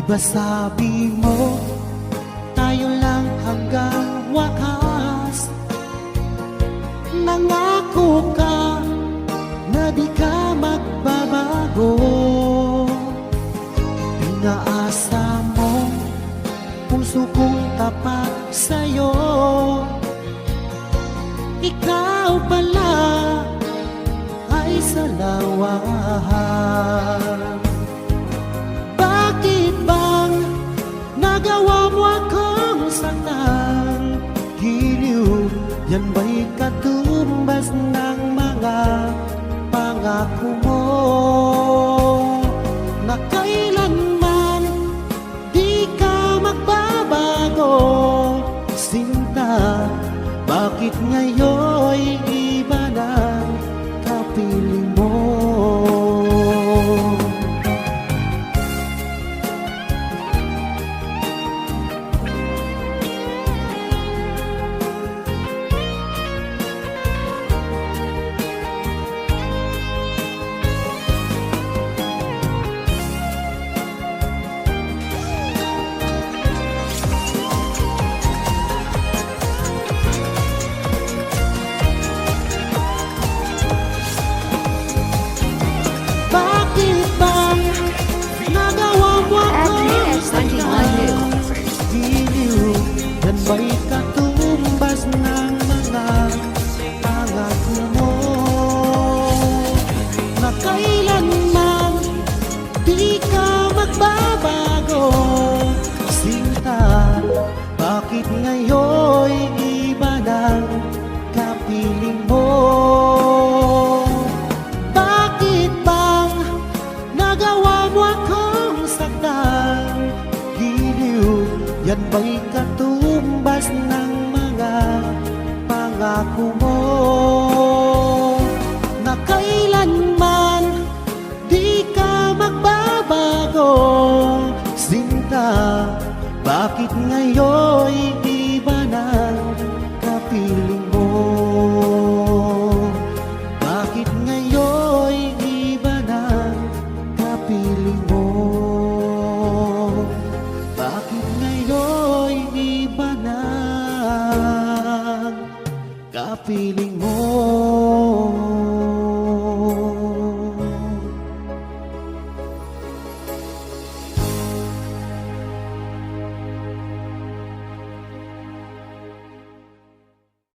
Di ba sabi mo Tayo lang hanggang wakas. Nangako ka Na di ka magbabago. Pinaasa mo Puso kong tapat sa'yo. Ikaw pala ay salawahan Bakit yan ba'y katumbas ng mga pangako mo? Na kailanman di ka magbabago Sinta, bakit ngayon'y iba na kapiling ba'y katumbas ng mga pangako mo? Na kailanman di ka magbabago Sinta, bakit ngayon'y iba ng kapiling mo? Bakit bang nagawa mo akong saktan? Giliw, yan ba'y katumbas bakit ngayon'y iba ng kapiling mo? Bakit ngayon'y iba ng kapiling mo? Bakit ngayon'y iba ng kapiling mo?